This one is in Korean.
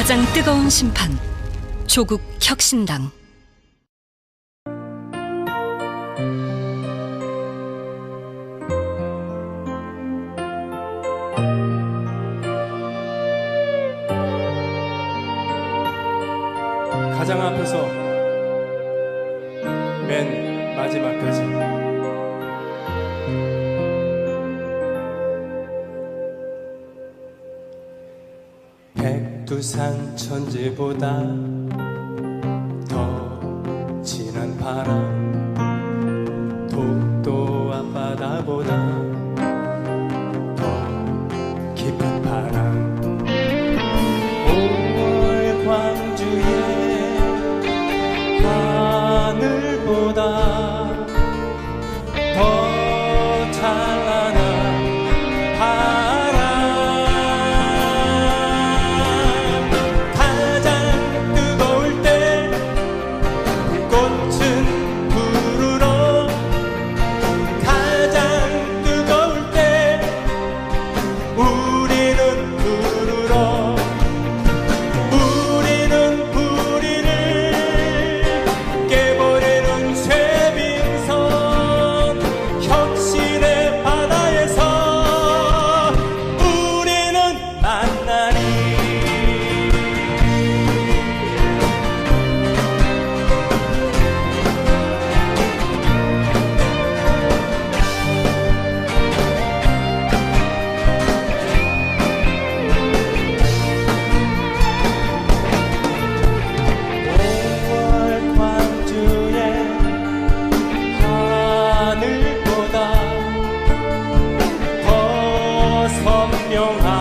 가장 뜨거운 심판 조국 혁신당. 가장 앞에서 맨 마지막까지 백두산 천지보다 더 진한 바람 독도 앞바다보다 더 깊은 바람. 5월 광주의 하늘보다 永恒。